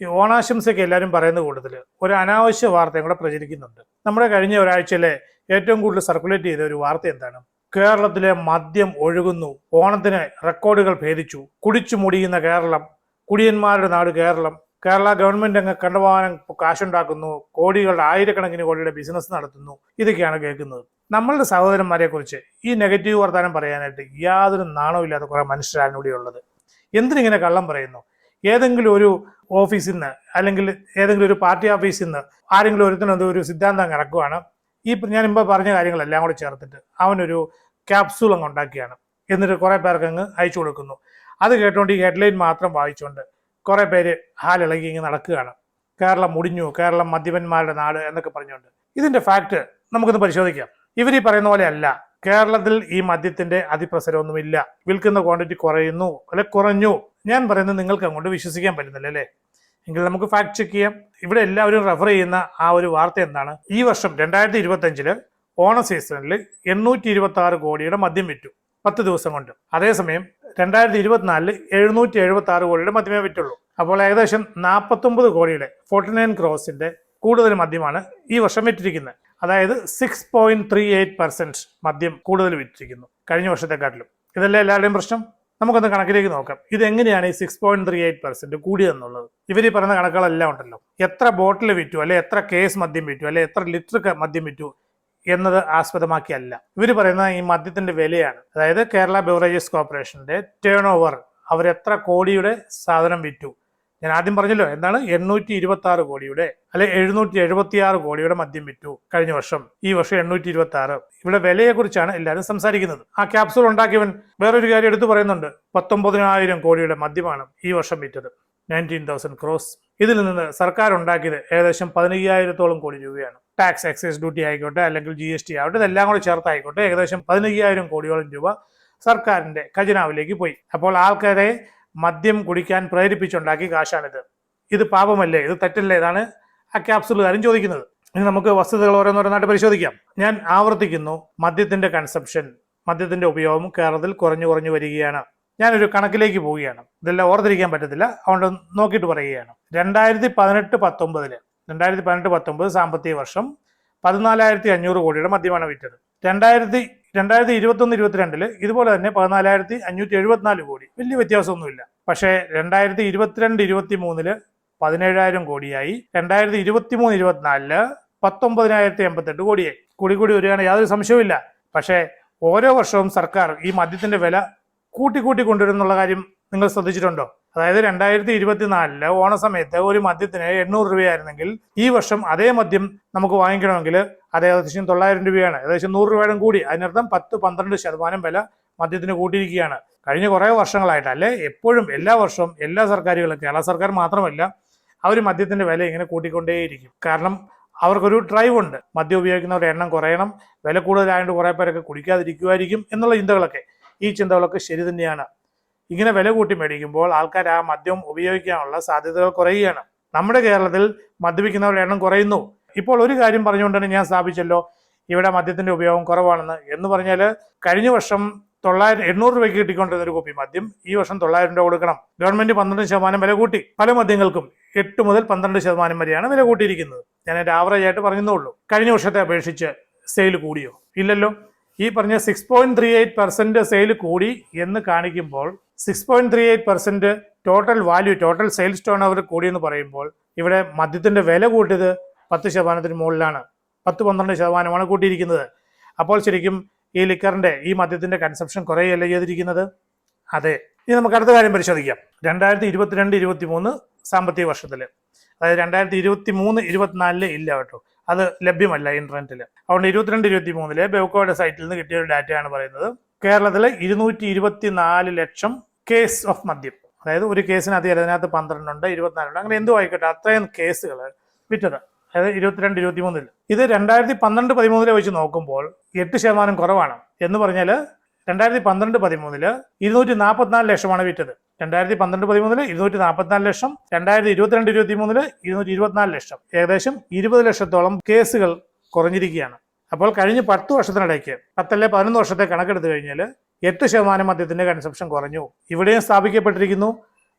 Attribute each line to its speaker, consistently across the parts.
Speaker 1: ഈ ഓണാശംസയ്ക്ക് എല്ലാവരും പറയുന്ന കൂട്ടത്തിൽ ഒരു അനാവശ്യ വാർത്തയും കൂടെ പ്രചരിക്കുന്നുണ്ട്. നമ്മുടെ കഴിഞ്ഞ ഒരാഴ്ചയിലെ ഏറ്റവും കൂടുതൽ സർക്കുലേറ്റ് ചെയ്ത ഒരു വാർത്ത എന്താണ്? കേരളത്തിലെ മദ്യം ഒഴുകുന്നു ഓണത്തിന് റെക്കോർഡുകൾ ഭേദിച്ചു കുടിച്ചു മുടിയുന്ന കേരളം കുടിയന്മാരുടെ നാട് കേരളം കേരള ഗവൺമെന്റ് അങ്ങ് കണ്ടവാനം കാശുണ്ടാക്കുന്നു കോടികളുടെ ആയിരക്കണക്കിന് കോടിയുടെ ബിസിനസ് നടത്തുന്നു ഇതൊക്കെയാണ് കേൾക്കുന്നത്. നമ്മളുടെ സഹോദരന്മാരെ കുറിച്ച് ഈ നെഗറ്റീവ് വർത്താനം പറയാനായിട്ട് യാതൊരു നാണവും ഇല്ലാത്ത കുറെ മനുഷ്യരാണ് ഇവിടെ ഉള്ളത്. എന്തിനിങ്ങനെ കള്ളം പറയുന്നു? ഏതെങ്കിലും ഒരു ഓഫീസിൽ നിന്ന് അല്ലെങ്കിൽ ഏതെങ്കിലും ഒരു പാർട്ടി ഓഫീസിൽ നിന്ന് ആരെങ്കിലും ഒരുത്തിനത് ഒരു സിദ്ധാന്തം കിടക്കുവാണ് ഈ ഞാൻ ഇമ്പ പറഞ്ഞ കാര്യങ്ങളെല്ലാം കൂടെ ചേർത്തിട്ട് അവനൊരു ക്യാപ്സൂൾ അങ്ങ് ഉണ്ടാക്കിയാണ്. എന്നിട്ട് കുറേ പേർക്ക് അങ്ങ് അയച്ചു കൊടുക്കുന്നു. അത് കേട്ടുകൊണ്ട് ഈ ഹെഡ്ലൈൻ മാത്രം വായിച്ചുകൊണ്ട് കുറേ പേര് ഹാലിളകി ഇങ്ങനെ നടക്കുകയാണ്. കേരളം മുടിഞ്ഞു കേരളം മദ്യപന്മാരുടെ നാട് എന്നൊക്കെ പറഞ്ഞുകൊണ്ട് ഇതിന്റെ ഫാക്ട് നമുക്കൊന്ന് പരിശോധിക്കാം. ഇവർ ഈ പറയുന്ന പോലെ അല്ല. കേരളത്തിൽ ഈ മദ്യത്തിന്റെ അതിപ്രസരമൊന്നുമില്ല. വിൽക്കുന്ന ക്വാണ്ടിറ്റി കുറയുന്നു അല്ലെ കുറഞ്ഞു. ഞാൻ പറയുന്നത് നിങ്ങൾക്ക് അങ്ങോട്ട് വിശ്വസിക്കാൻ പറ്റുന്നില്ല അല്ലേ? എങ്കിൽ നമുക്ക് ഫാക്ട് ചെക്ക് ചെയ്യാം. ഇവിടെ എല്ലാവരും റെഫർ ചെയ്യുന്ന ആ ഒരു വാർത്ത എന്താണ്? ഈ വർഷം രണ്ടായിരത്തി ഇരുപത്തി അഞ്ചിൽ ഓണ സീസണിൽ എണ്ണൂറ്റി ഇരുപത്തി ആറ് കോടിയുടെ മദ്യം വിറ്റു പത്ത് ദിവസം കൊണ്ട്. അതേസമയം രണ്ടായിരത്തി ഇരുപത്തിനാലിൽ എഴുന്നൂറ്റി എഴുപത്തി ആറ് കോടിയുടെ മദ്യമേ വിറ്റുള്ളൂ. അപ്പോൾ ഏകദേശം നാൽപ്പത്തൊമ്പത് കോടിയുടെ ഫോർട്ടി നയൻ ക്രോസിന്റെ കൂടുതൽ മദ്യമാണ് ഈ വർഷം വിറ്റിരിക്കുന്നത്. അതായത് six point three eight percent മദ്യം കൂടുതൽ വിറ്റിരിക്കുന്നു. കഴിഞ്ഞ വർഷത്തെക്കാട്ടിലും. ഇതല്ലേ എല്ലാവരുടെയും പ്രശ്നം? നമുക്കൊന്ന് കണക്കിലേക്ക് നോക്കാം. ഇത് എങ്ങനെയാണ് ഈ six point three eight percent കൂടിയതെന്നുള്ളത് ഇവർ ഈ പറയുന്ന കണക്കുകളെല്ലാം ഉണ്ടല്ലോ. എത്ര ബോട്ടിൽ വിറ്റു അല്ലെ എത്ര കേസ് മദ്യം വിറ്റു അല്ലെ എത്ര ലിറ്റർ മദ്യം വിറ്റു എന്നത് ആസ്പദമാക്കിയല്ല. ഇവർ പറയുന്ന ഈ മദ്യത്തിന്റെ വിലയാണ്. അതായത് കേരള ബെവറേജസ് കോർപ്പറേഷന്റെ ടേൺ ഓവർ അവർ എത്ര കോടിയുടെ സാധനം വിറ്റു. ഞാൻ ആദ്യം പറഞ്ഞല്ലോ എന്താണ്? എണ്ണൂറ്റി ഇരുപത്തി ആറ് കോടിയുടെ അല്ലെ എഴുന്നൂറ്റി എഴുപത്തി ആറ് കോടിയുടെ മദ്യം വിറ്റു കഴിഞ്ഞ വർഷം. ഈ വർഷം എണ്ണൂറ്റി ഇരുപത്തി ആറ് ഇവിടെ വിലയെക്കുറിച്ചാണ് എല്ലാവരും സംസാരിക്കുന്നത്. ആ ക്യാപ്സൂൾ ഉണ്ടാക്കിയവൻ വേറൊരു കാര്യം എടുത്തു പറയുന്നുണ്ട്. പത്തൊമ്പതിനായിരം കോടിയുടെ മദ്യമാണ് ഈ വർഷം വിറ്റത്. Nineteen thousand crores. ഇതിൽ നിന്ന് സർക്കാർ ഉണ്ടാക്കിയത് ഏകദേശം പതിനയ്യായിരത്തോളം കോടി രൂപയാണ്. ടാക്സ് എക്സൈസ് ഡ്യൂട്ടി ആയിക്കോട്ടെ അല്ലെങ്കിൽ ജി എസ് ടി ആവട്ടെ ഇതെല്ലാം കൂടെ ചേർത്തായിക്കോട്ടെ ഏകദേശം പതിനയ്യായിരം കോടിയോളം രൂപ സർക്കാരിന്റെ ഖജനാവിലേക്ക് പോയി. അപ്പോൾ ആൾക്കാരെ മദ്യം കുടിക്കാൻ പ്രേരിപ്പിച്ചുണ്ടാക്കി കാശാണിത്. ഇത് പാപമല്ലേ? ഇത് തെറ്റല്ലേ? ഇതാണ് ആ ക്യാപ്സുലുകാരൻ ചോദിക്കുന്നത്. ഇനി നമുക്ക് വസ്തുതകൾ ഓരോന്നോരോന്നായിട്ട് പരിശോധിക്കാം. ഞാൻ ആവർത്തിക്കുന്നു മദ്യത്തിന്റെ കൺസെപ്ഷൻ മദ്യത്തിന്റെ ഉപയോഗം കേരളത്തിൽ കുറഞ്ഞു കുറഞ്ഞു വരികയാണ്. ഞാനൊരു കണക്കിലേക്ക് പോവുകയാണ്. ഇതെല്ലാം ഓർത്തിരിക്കാൻ പറ്റത്തില്ല. അതുകൊണ്ട് നോക്കിയിട്ട് പറയുകയാണ്. രണ്ടായിരത്തി പതിനെട്ട് പത്തൊമ്പതിൽ രണ്ടായിരത്തി പതിനെട്ട് പത്തൊമ്പത് സാമ്പത്തിക വർഷം പതിനാലായിരത്തി അഞ്ഞൂറ് കോടിയുടെ മദ്യമാണ് വിറ്റത്. രണ്ടായിരത്തി രണ്ടായിരത്തി ഇരുപത്തൊന്ന് ഇരുപത്തിരണ്ടിൽ ഇതുപോലെ തന്നെ പതിനാലായിരത്തി അഞ്ഞൂറ്റി എഴുപത്തിനാല് കോടി. വലിയ വ്യത്യാസമൊന്നുമില്ല. പക്ഷേ രണ്ടായിരത്തി ഇരുപത്തിരണ്ട് ഇരുപത്തി മൂന്നിൽ പതിനേഴായിരം കോടിയായി. രണ്ടായിരത്തി ഇരുപത്തി മൂന്ന് ഇരുപത്തിനാലിൽ പത്തൊമ്പതിനായിരത്തി എൺപത്തെട്ട് കോടിയായി. കൂടി കൂടി വരികയാണ്. യാതൊരു സംശയവുമില്ല. പക്ഷേ ഓരോ വർഷവും സർക്കാർ ഈ മദ്യത്തിന്റെ വില കൂട്ടി കൂട്ടി കൊണ്ടുവരുന്നുള്ള കാര്യം നിങ്ങൾ ശ്രദ്ധിച്ചിട്ടുണ്ടോ? അതായത് രണ്ടായിരത്തി ഇരുപത്തിനാലിൽ ഓണസമയത്ത് ഒരു മദ്യത്തിന് എണ്ണൂറ് രൂപയായിരുന്നെങ്കിൽ ഈ വർഷം അതേ മദ്യം നമുക്ക് വാങ്ങിക്കണമെങ്കിൽ അത് ഏകദേശം തൊള്ളായിരം രൂപയാണ്. ഏകദേശം നൂറ് രൂപയുടെ കൂടി. അതിനർത്ഥം പത്ത് പന്ത്രണ്ട് ശതമാനം വില മദ്യത്തിന് കൂട്ടിയിരിക്കുകയാണ്. കഴിഞ്ഞ കുറേ വർഷങ്ങളായിട്ട് അല്ലെ? എപ്പോഴും എല്ലാ വർഷവും എല്ലാ സർക്കാരുകളും കേരള സർക്കാർ മാത്രമല്ല അവർ മദ്യത്തിന്റെ വില ഇങ്ങനെ കൂട്ടിക്കൊണ്ടേയിരിക്കും. കാരണം അവർക്കൊരു ഡ്രൈവ് ഉണ്ട്. മദ്യം ഉപയോഗിക്കുന്നവരുടെ എണ്ണം കുറയണം. വില കൂടുതലായതുകൊണ്ട് കുറേ പേരൊക്കെ കുടിക്കാതിരിക്കുമായിരിക്കും എന്നുള്ള ചിന്തകളൊക്കെ ഈ ചിന്തകളൊക്കെ ശരി തന്നെയാണ്. ഇങ്ങനെ വില കൂട്ടി മേടിക്കുമ്പോൾ ആൾക്കാർ ആ മദ്യം ഉപയോഗിക്കാനുള്ള സാധ്യതകൾ കുറയുകയാണ്. നമ്മുടെ കേരളത്തിൽ മദ്യപിക്കുന്നവരുടെ എണ്ണം കുറയുന്നു. ഇപ്പോൾ ഒരു കാര്യം പറഞ്ഞുകൊണ്ടാണ് ഞാൻ സ്ഥാപിച്ചല്ലോ. ഇവിടെ മദ്യത്തിന്റെ ഉപയോഗം കുറവാണെന്ന്. എന്ന് പറഞ്ഞാൽ കഴിഞ്ഞ വർഷം തൊള്ളായിരം എണ്ണൂറ് രൂപയ്ക്ക് കിട്ടിക്കൊണ്ടിരുന്ന ഒരു കോപ്പി മദ്യം ഈ വർഷം തൊള്ളായിരം രൂപ കൊടുക്കണം. ഗവൺമെന്റ് പന്ത്രണ്ട് ശതമാനം വില കൂട്ടി. പല മദ്യങ്ങൾക്കും എട്ട് മുതൽ പന്ത്രണ്ട് ശതമാനം വരെയാണ് വില കൂട്ടിയിരിക്കുന്നത്. ഞാൻ എന്റെ ആവറേജ് ആയിട്ട് പറഞ്ഞതുള്ളൂ കഴിഞ്ഞ വർഷത്തെ അപേക്ഷിച്ച് സെയിൽ കൂടിയോ? ഇല്ലല്ലോ. ഈ പറഞ്ഞ six point three eight percent sale കൂടി എന്ന് കാണിക്കുമ്പോൾ six point three eight percent total value total sales turnover കൂടിയെന്ന് പറയുമ്പോൾ ഇവിടെ മദ്യത്തിന്റെ വില കൂട്ടിയത് പത്ത് ശതമാനത്തിന് മുകളിലാണ്. പത്ത് പന്ത്രണ്ട് ശതമാനമാണ് കൂട്ടിയിരിക്കുന്നത്. അപ്പോൾ ശരിക്കും ഈ ലിക്കറിന്റെ ഈ മദ്യത്തിന്റെ കൺസെപ്ഷൻ കുറേയല്ലേ ചെയ്തിരിക്കുന്നത്? അതെ. ഇനി നമുക്ക് അടുത്ത കാര്യം പരിശോധിക്കാം. രണ്ടായിരത്തി ഇരുപത്തിരണ്ട് ഇരുപത്തി മൂന്ന് സാമ്പത്തിക വർഷത്തിൽ അതായത് രണ്ടായിരത്തി ഇരുപത്തി മൂന്ന് ഇരുപത്തിനാലിൽ ഇല്ല കേട്ടോ. അത് ലഭ്യമല്ല ഇന്റർനെറ്റിൽ അതുകൊണ്ട് ഇരുപത്തിരണ്ട് ഇരുപത്തി മൂന്നിൽ ബെവ്കോയുടെ സൈറ്റിൽ നിന്ന് കിട്ടിയ ഒരു ഡാറ്റയാണ് പറയുന്നത്. കേരളത്തിലെ ഇരുന്നൂറ്റി ഇരുപത്തി നാല് ലക്ഷം കേസ് ഓഫ് മദ്യം. അതായത് ഒരു കേസിന് അധികം അതിനകത്ത് പന്ത്രണ്ടുണ്ട് ഇരുപത്തിനാലുണ്ട് അങ്ങനെ എന്തോ ആയിക്കോട്ടെ അത്രയും കേസുകൾ വിറ്റത്. അതായത് ഇരുപത്തിരണ്ട് ഇരുപത്തി മൂന്നിൽ ഇത് രണ്ടായിരത്തി പന്ത്രണ്ട് പതിമൂന്നിലെ വെച്ച് നോക്കുമ്പോൾ എട്ട് ശതമാനം കുറവാണ്. എന്ന് പറഞ്ഞാൽ രണ്ടായിരത്തി പന്ത്രണ്ട് പതിമൂന്നിൽ ഇരുന്നൂറ്റി നാൽപ്പത്തിനാല് ലക്ഷമാണ് വിറ്റത്. രണ്ടായിരത്തി പന്ത്രണ്ട് പതിമൂന്നിൽ ഇരുന്നൂറ്റി നാൽപ്പത്തിനാല് ലക്ഷം. രണ്ടായിരത്തി ഇരുപത്തിരണ്ട് ഇരുപത്തി മൂന്നിൽ ഇരുന്നൂറ്റി ഇരുപത്തിനാല് ലക്ഷം. ഏകദേശം ഇരുപത് ലക്ഷത്തോളം കേസുകൾ കുറഞ്ഞിരിക്കുകയാണ്. അപ്പോൾ കഴിഞ്ഞ പത്ത് വർഷത്തിനിടയ്ക്ക് പത്തല്ലേ പതിനൊന്ന് വർഷത്തെ കണക്കെടുത്തു കഴിഞ്ഞാൽ എട്ട് ശതമാനം മദ്യത്തിന്റെ കൺസംഷൻ കുറഞ്ഞു. ഇവിടെയും സ്ഥാപിക്കപ്പെട്ടിരിക്കുന്നു.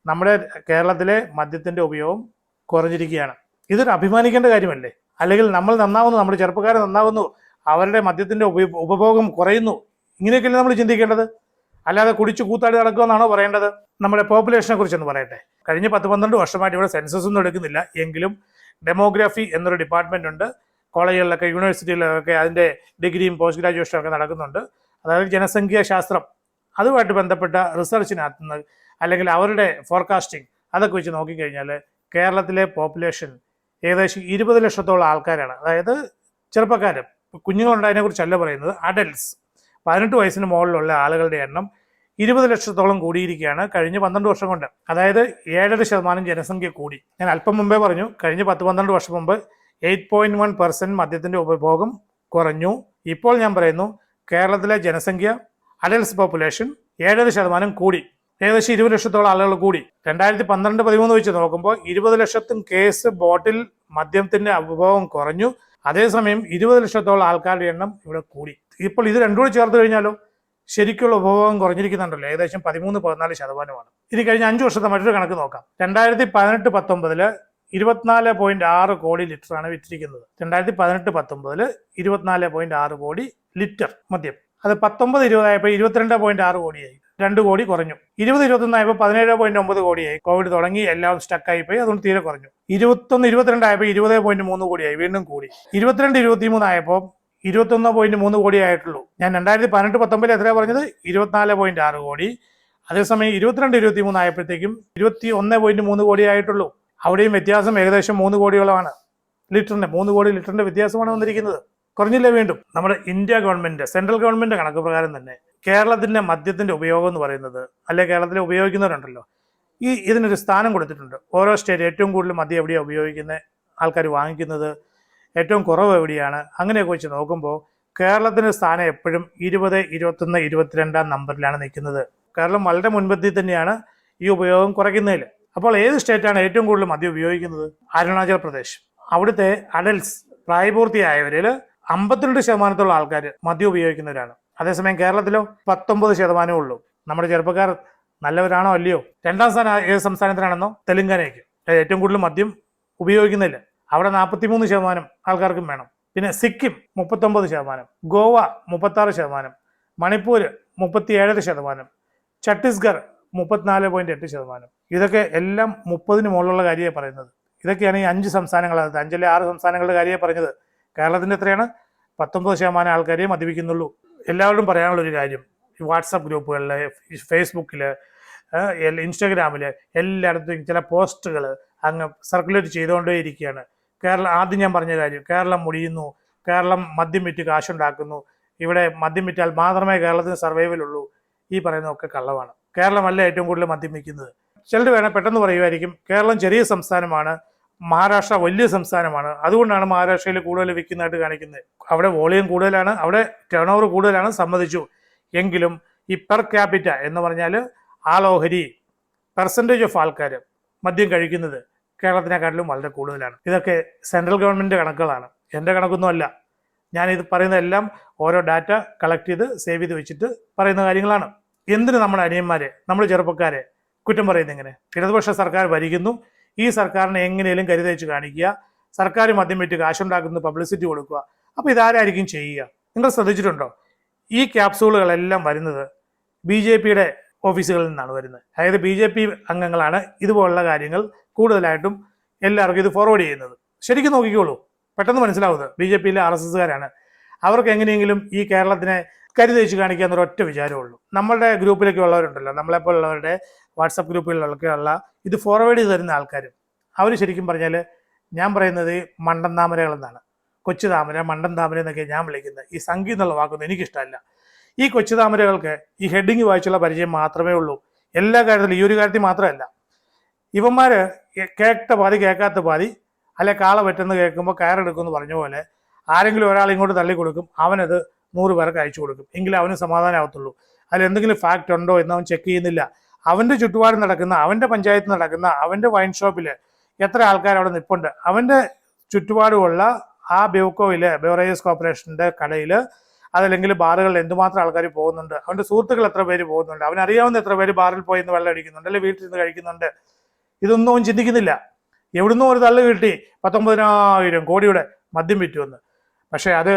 Speaker 1: നമ്മുടെ കേരളത്തിലെ മദ്യത്തിന്റെ ഉപയോഗം കുറഞ്ഞിരിക്കുകയാണ്. ഇതൊരു അഭിമാനിക്കേണ്ട കാര്യമല്ലേ? അല്ലെങ്കിൽ നമ്മൾ നന്നാവുന്നു നമ്മുടെ ചെറുപ്പക്കാരെ നന്നാവുന്നു അവരുടെ മദ്യത്തിന്റെ ഉപ- ഉപഭോഗം കുറയുന്നു. ഇങ്ങനെയൊക്കെയല്ലേ നമ്മൾ ചിന്തിക്കേണ്ടത്? അല്ലാതെ കുടിച്ച് കൂത്താടി നടക്കുമെന്നാണോ പറയേണ്ടത്? നമ്മുടെ പോപ്പുലേഷനെ കുറിച്ചൊന്ന് പറയട്ടെ. കഴിഞ്ഞ പത്ത് പന്ത്രണ്ട് വർഷമായിട്ട് ഇവിടെ സെൻസസ് ഒന്നും എടുക്കുന്നില്ല. എങ്കിലും ഡെമോഗ്രാഫി എന്നൊരു ഡിപ്പാർട്ട്മെന്റ് ഉണ്ട്. കോളേജുകളിലൊക്കെ യൂണിവേഴ്സിറ്റികളിലൊക്കെ അതിന്റെ ഡിഗ്രിയും പോസ്റ്റ് ഗ്രാജുവേഷനും ഒക്കെ നടക്കുന്നുണ്ട്. അതായത് ജനസംഖ്യാ ശാസ്ത്രം. അതുമായിട്ട് ബന്ധപ്പെട്ട റിസർച്ചിനകത്തുനിന്ന് അല്ലെങ്കിൽ അവരുടെ ഫോർകാസ്റ്റിംഗ് അതൊക്കെ വെച്ച് നോക്കിക്കഴിഞ്ഞാൽ കേരളത്തിലെ പോപ്പുലേഷൻ ഏകദേശം ഇരുപത് ലക്ഷത്തോളം ആൾക്കാരാണ്. അതായത് ചെറുപ്പക്കാർ കുഞ്ഞുങ്ങളുണ്ടായതിനെ കുറിച്ചല്ല പറയുന്നത്. അഡൽട്സ് പതിനെട്ട് വയസ്സിന് മുകളിലുള്ള ആളുകളുടെ എണ്ണം ഇരുപത് ലക്ഷത്തോളം കൂടിയിരിക്കുകയാണ് കഴിഞ്ഞ പന്ത്രണ്ട് വർഷം കൊണ്ട്. അതായത് ഏഴര ശതമാനം ജനസംഖ്യ കൂടി. ഞാൻ അല്പം മുമ്പേ പറഞ്ഞു കഴിഞ്ഞ പത്ത് പന്ത്രണ്ട് വർഷം മുമ്പ് എയ്റ്റ് പോയിന്റ് വൺ പെർസെന്റ് മദ്യത്തിന്റെ ഉപഭോഗം കുറഞ്ഞു. ഇപ്പോൾ ഞാൻ പറയുന്നു കേരളത്തിലെ ജനസംഖ്യ അഡൽസ് പോപ്പുലേഷൻ ഏഴര ശതമാനം കൂടി. ഏകദേശം ഇരുപത് ലക്ഷത്തോളം ആളുകൾ കൂടി. രണ്ടായിരത്തി പന്ത്രണ്ട് പതിമൂന്ന് വെച്ച് നോക്കുമ്പോൾ ഇരുപത് ലക്ഷത്തും കേസ് ബോട്ടിൽ മദ്യത്തിന്റെ ഉപഭോഗം കുറഞ്ഞു. അതേസമയം ഇരുപത് ലക്ഷത്തോളം ആൾക്കാരുടെ എണ്ണം ഇവിടെ കൂടി. ഇപ്പോൾ ഇത് രണ്ടുകൂടി ചേർത്ത് കഴിഞ്ഞാലോ? ശരിക്കുള്ള ഉപഭോഗം കുറഞ്ഞിരിക്കുന്നുണ്ടല്ലോ. ഏകദേശം പതിമൂന്ന് പതിനാല് ശതമാനമാണ്. ഇനി കഴിഞ്ഞ അഞ്ച് വർഷത്തെ മറ്റൊരു കണക്ക് നോക്കാം. രണ്ടായിരത്തി പതിനെട്ട് പത്തൊമ്പതിൽ ഇരുപത്തിനാല് പോയിന്റ് ആറ് കോടി ലിറ്ററാണ് വിറ്റിരിക്കുന്നത്. രണ്ടായിരത്തി പതിനെട്ട് പത്തൊമ്പതിൽ ഇരുപത്തിനാല് പോയിന്റ് ആറ് കോടി ലിറ്റർ മദ്യം. അത് പത്തൊമ്പത് ഇരുപതായപ്പോൾ ഇരുപത്തിരണ്ട് പോയിന്റ് ആറ് കോടിയായി. രണ്ട് കോടി കുറഞ്ഞു. ഇരുപത് ഇരുപത്തൊന്നായപ്പോൾ പതിനേഴ് പോയിന്റ് ഒമ്പത് കോടിയായി. കോവിഡ് തുടങ്ങി എല്ലാം സ്റ്റക്കായി പോയി അതുകൊണ്ട് തീരെ കുറഞ്ഞു. ഇരുപത്തൊന്ന് ഇരുപത്തിരണ്ടായപ്പോൾ ഇരുപത് പോയിന്റ് മൂന്ന് കോടിയായി വീണ്ടും കൂടി. ഇരുപത്തിരണ്ട് ഇരുപത്തിമൂന്നായപ്പോൾ ഇരുപത്തൊന്ന് പോയിന്റ് മൂന്ന് കോടി ആയിട്ടുള്ളൂ. ഞാൻ രണ്ടായിരത്തി പതിനെട്ട് പത്തൊമ്പതിൽ എത്രയാണ് പറഞ്ഞത്? ഇരുപത്തിനാല് പോയിന്റ് ആറ് കോടി. അതേസമയം ഇരുപത്തിരണ്ട് ഇരുപത്തി മൂന്ന് ആയപ്പോഴത്തേക്കും ഇരുപത്തി ഒന്ന് പോയിന്റ് മൂന്ന് കോടി ആയിട്ടുള്ളൂ. അവിടെയും വ്യത്യാസം ഏകദേശം മൂന്ന് കോടിയോളമാണ്. ലിറ്ററിന്റെ മൂന്ന് കോടി ലിറ്ററിന്റെ വ്യത്യാസമാണ് വന്നിരിക്കുന്നത്. കുറഞ്ഞില്ല വീണ്ടും? നമ്മുടെ ഇന്ത്യ ഗവൺമെന്റ് സെൻട്രൽ ഗവൺമെന്റ് കണക്ക് പ്രകാരം തന്നെ കേരളത്തിന്റെ മദ്യത്തിന്റെ ഉപയോഗം എന്ന് പറയുന്നത് അല്ലെ കേരളത്തിൽ ഉപയോഗിക്കുന്നവരുണ്ടല്ലോ ഈ ഇതിനൊരു സ്ഥാനം കൊടുത്തിട്ടുണ്ട്. ഓരോ സ്റ്റേറ്റ് ഏറ്റവും കൂടുതൽ മദ്യം എവിടെയാണ് ഉപയോഗിക്കുന്നത് ആൾക്കാർ വാങ്ങിക്കുന്നത് ഏറ്റവും കുറവ് എവിടെയാണ് അങ്ങനെയൊക്കെ വെച്ച് നോക്കുമ്പോൾ കേരളത്തിന്റെ സ്ഥാനം എപ്പോഴും ഇരുപത് ഇരുപത്തൊന്ന് ഇരുപത്തിരണ്ടാം നമ്പറിലാണ് നിൽക്കുന്നത്. കേരളം വളരെ മുൻപത്തിൽ തന്നെയാണ് ഈ ഉപയോഗം കുറയ്ക്കുന്നതിൽ. അപ്പോൾ ഏത് സ്റ്റേറ്റാണ് ഏറ്റവും കൂടുതൽ മദ്യം ഉപയോഗിക്കുന്നത്? അരുണാചൽ പ്രദേശ്. അവിടുത്തെ അഡൽസ് പ്രായപൂർത്തിയായവരിൽ അമ്പത്തിരണ്ട് ശതമാനത്തോളം ആൾക്കാർ മദ്യം ഉപയോഗിക്കുന്നവരാണ്. അതേസമയം കേരളത്തിലോ പത്തൊമ്പത് ശതമാനമേ ഉള്ളൂ. നമ്മുടെ ചെറുപ്പക്കാർ നല്ലവരാണോ അല്ലയോ? രണ്ടാം സ്ഥാനം ഏത് സംസ്ഥാനത്തിനാണെന്നോ തെലുങ്കാനയ്ക്ക്. ഏറ്റവും കൂടുതൽ മദ്യം ഉപയോഗിക്കുന്നില്ല. അവിടെ നാൽപ്പത്തിമൂന്ന് ശതമാനം ആൾക്കാർക്കും വേണം. പിന്നെ സിക്കിം മുപ്പത്തൊമ്പത് ശതമാനം ഗോവ മുപ്പത്താറ് ശതമാനം മണിപ്പൂർ മുപ്പത്തിയേഴര ശതമാനം ഛത്തീസ്ഗഡ് മുപ്പത്തിനാല് പോയിന്റ് എട്ട് ശതമാനം. ഇതൊക്കെ എല്ലാം മുപ്പതിന് മുകളിലുള്ള കാര്യമാണ് പറയുന്നത്. ഇതൊക്കെയാണ് ഈ അഞ്ച് സംസ്ഥാനങ്ങൾ. അഞ്ചിലെ ആറ് സംസ്ഥാനങ്ങളുടെ കാര്യമാണ് പറഞ്ഞത്. കേരളത്തിന്റെ എത്രയാണ്? പത്തൊമ്പത് ശതമാനം ആൾക്കാരെ മദ്യപിക്കുന്നുള്ളൂ. എല്ലാവരോടും പറയാനുള്ളൊരു കാര്യം. വാട്സപ്പ് ഗ്രൂപ്പുകളിൽ ഫേസ്ബുക്കിൽ ഇൻസ്റ്റാഗ്രാമിൽ എല്ലായിടത്തും ചില പോസ്റ്റുകൾ അങ്ങ് സർക്കുലേറ്റ് ചെയ്തുകൊണ്ടേ ഇരിക്കുകയാണ് കേരളം ആദ്യം ഞാൻ പറഞ്ഞ കാര്യം കേരളം മുടിയുന്നു കേരളം മദ്യം വിറ്റ് കാശുണ്ടാക്കുന്നു ഇവിടെ മദ്യം വിറ്റാൽ മാത്രമേ കേരളത്തിന് സർവൈവൽ ഉള്ളൂ ഈ പറയുന്നതൊക്കെ കള്ളമാണ് കേരളമല്ല ഏറ്റവും കൂടുതൽ മദ്യം വിൽക്കുന്നത്. ചിലർ വേണേൽ പെട്ടെന്ന് പറയുമായിരിക്കും കേരളം ചെറിയ സംസ്ഥാനമാണ് മഹാരാഷ്ട്ര വലിയ സംസ്ഥാനമാണ്. അതുകൊണ്ടാണ് മഹാരാഷ്ട്രയിൽ കൂടുതൽ വിൽക്കുന്നതായിട്ട് കാണിക്കുന്നത്. അവിടെ വോളിയം കൂടുതലാണ് അവിടെ ടേൺ ഓവർ കൂടുതലാണ് സമ്മതിച്ചു. എങ്കിലും ഈ പെർ ക്യാപിറ്റ എന്ന് പറഞ്ഞാൽ ആലോഹരി പെർസെന്റേജ് ഓഫ് ആൾക്കാർ മദ്യം കഴിക്കുന്നത് കേരളത്തിനെക്കാട്ടിലും വളരെ കൂടുതലാണ്. ഇതൊക്കെ സെൻട്രൽ ഗവൺമെന്റ് കണക്കുകളാണ്. എന്റെ കണക്കൊന്നും അല്ല. ഞാനിത് പറയുന്നതെല്ലാം ഓരോ ഡാറ്റ കളക്ട് ചെയ്ത് സേവ് ചെയ്ത് വെച്ചിട്ട് പറയുന്ന കാര്യങ്ങളാണ്. എന്തിന് നമ്മുടെ അനിയന്മാരെ നമ്മുടെ ചെറുപ്പക്കാരെ കുറ്റം പറയുന്നത് എങ്ങനെ ഇടതുപക്ഷ സർക്കാർ ഭരിക്കുന്നു ഈ സർക്കാരിനെ എങ്ങനെയും കരുതേച്ച് കാണിക്കുക. സർക്കാർ മദ്യം വിറ്റ് കാശുണ്ടാക്കുന്ന പബ്ലിസിറ്റി കൊടുക്കുക. അപ്പോൾ ഇതാരായിരിക്കും ചെയ്യുക? നിങ്ങൾ ശ്രദ്ധിച്ചിട്ടുണ്ടോ? ഈ ക്യാപ്സൂളുകളെല്ലാം വരുന്നത് ബി ജെ പിയുടെ ഓഫീസുകളിൽ നിന്നാണ് വരുന്നത്. അതായത് ബി ജെ പി അംഗങ്ങളാണ് ഇതുപോലുള്ള കാര്യങ്ങൾ കൂടുതലായിട്ടും എല്ലാവർക്കും ഇത് ഫോർവേഡ് ചെയ്യുന്നത്. ശരിക്കും നോക്കിക്കോളൂ. പെട്ടെന്ന് മനസ്സിലാവുന്നത് ബി ജെ പിയിലെ ആർ എസ് എസ്സുകാരാണ്. അവർക്ക് എങ്ങനെയെങ്കിലും ഈ കേരളത്തിനെ കരുതയിച്ച് കാണിക്കുക എന്നൊരു ഒറ്റ വിചാരമേ ഉള്ളൂ. നമ്മളുടെ ഗ്രൂപ്പിലൊക്കെ ഉള്ളവരുണ്ടല്ലോ. നമ്മളെപ്പോലുള്ളവരുടെ വാട്സപ്പ് ഗ്രൂപ്പുകളിലൊക്കെ ഇത് ഫോർവേഡ് ചെയ്ത് തരുന്ന ആൾക്കാരും. അവർ ശരിക്കും പറഞ്ഞാൽ ഞാൻ പറയുന്നത് മണ്ടൻ താമരകൾ എന്നാണ്. കൊച്ചു താമര മണ്ടൻ താമര എന്നൊക്കെ ഞാൻ വിളിക്കുന്നത്. ഈ സംഗീതം എന്നുള്ള വാക്കൊന്നും എനിക്കിഷ്ടമല്ല. ഈ കൊച്ചു താമരകൾക്ക് ഈ ഹെഡിങ് വായിച്ചുള്ള പരിചയം മാത്രമേ ഉള്ളൂ. എല്ലാ കാര്യത്തിലും ഈ ഒരു കാര്യത്തിൽ മാത്രമല്ല. ഇവന്മാർ കേട്ട പാതി കേൾക്കാത്ത പാതി അല്ലെ കാള പറ്റുന്ന കേൾക്കുമ്പോൾ കയറെടുക്കുമെന്ന് പറഞ്ഞ പോലെ ആരെങ്കിലും ഒരാൾ ഇങ്ങോട്ട് തള്ളി കൊടുക്കും അവനത് നൂറ് പേർക്ക് അയച്ചു കൊടുക്കും. എങ്കിലും അവന് സമാധാനമാകത്തുള്ളൂ അതിൽ എന്തെങ്കിലും ഫാക്റ്റ് ഉണ്ടോ എന്ന് അവൻ ചെക്ക് ചെയ്യുന്നില്ല. അവന്റെ ചുറ്റുപാട് നടക്കുന്ന അവന്റെ പഞ്ചായത്ത് നടക്കുന്ന അവന്റെ വൈൻ ഷോപ്പിൽ എത്ര ആൾക്കാർ അവിടെ നിൽപ്പുണ്ട് അവന്റെ ചുറ്റുപാടുമുള്ള ആ ബെവ്കോയിൽ ബെവറേജസ് കോർപ്പറേഷന്റെ കടയിൽ അതല്ലെങ്കിൽ ബാറുകളിൽ എന്തുമാത്രം ആൾക്കാർ പോകുന്നുണ്ട്? അവന്റെ സുഹൃത്തുക്കൾ എത്ര പേര് പോകുന്നുണ്ട്? അവനറിയാവുന്ന എത്ര പേര് ബാറിൽ പോയി ഇന്ന് വെള്ളം അടിക്കുന്നുണ്ട് അല്ലെങ്കിൽ വീട്ടിൽ നിന്ന് കഴിക്കുന്നുണ്ട്? ഇതൊന്നും അവൻ ചിന്തിക്കുന്നില്ല. എവിടുന്നോ ഒരു തള്ളു കിട്ടി പത്തൊമ്പതിനായിരം കോടിയുടെ മദ്യം വിറ്റുവെന്ന്. പക്ഷേ അത്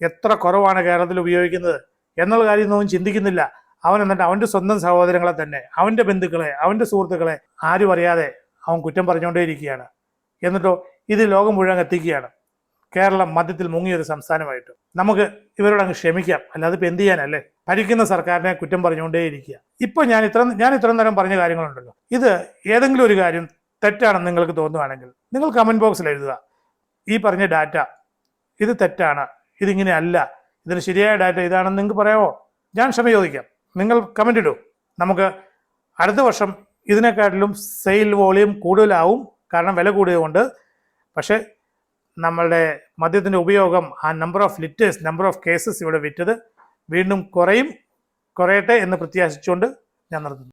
Speaker 1: എത്ര കുറവാണ് കേരളത്തിൽ ഉപയോഗിക്കുന്നത് എന്നുള്ള കാര്യം ഒന്നും ചിന്തിക്കുന്നില്ല. അവൻ എന്നിട്ട് അവന്റെ സ്വന്തം സഹോദരങ്ങളെ തന്നെ അവന്റെ ബന്ധുക്കളെ അവന്റെ സുഹൃത്തുക്കളെ ആരും അറിയാതെ അവൻ കുറ്റം പറഞ്ഞുകൊണ്ടേയിരിക്കുകയാണ്. എന്നിട്ടോ ഇത് ലോകം മുഴുവൻ എത്തിക്കുകയാണ്. കേരളം മദ്യത്തിൽ മുങ്ങിയൊരു സംസ്ഥാനമായിട്ട്. നമുക്ക് ഇവരോട് അങ്ങ് ക്ഷമിക്കാം. അല്ലാതെ ഇപ്പം എന്ത് ചെയ്യാനല്ലേ? ഭരിക്കുന്ന സർക്കാരിനെ കുറ്റം പറഞ്ഞുകൊണ്ടേയിരിക്കുക. ഇപ്പോൾ ഞാൻ ഇത്ര ഞാൻ ഇത്ര നേരം പറഞ്ഞ കാര്യങ്ങളുണ്ടല്ലോ. ഇത് ഏതെങ്കിലും ഒരു കാര്യം തെറ്റാണെന്ന് നിങ്ങൾക്ക് തോന്നുകയാണെങ്കിൽ നിങ്ങൾ കമന്റ് ബോക്സിൽ എഴുതുക. ഈ പറഞ്ഞ ഡാറ്റ ഇത് തെറ്റാണ് ഇതിങ്ങനെ അല്ല ഇതിന് ശരിയായ ഡാറ്റ ഇതാണെന്ന് നിങ്ങൾക്ക് പറയാമോ? ഞാൻ ക്ഷമ ചോദിക്കാം. നിങ്ങൾ കമന്റ് ഇടൂ. നമുക്ക് അടുത്ത വർഷം ഇതിനെക്കാട്ടിലും സെയിൽ വോളിയം കൂടുതലാവും. കാരണം വില കൂടിയതുകൊണ്ട്. പക്ഷേ നമ്മളുടെ മദ്യത്തിന്റെ ഉപയോഗം ആ number of litres number of cases ഇവിടെ വിറ്റത് വീണ്ടും കുറയും കുറയട്ടെ എന്ന് പ്രത്യാശിച്ചുകൊണ്ട് ഞാൻ നിർത്തുന്നു.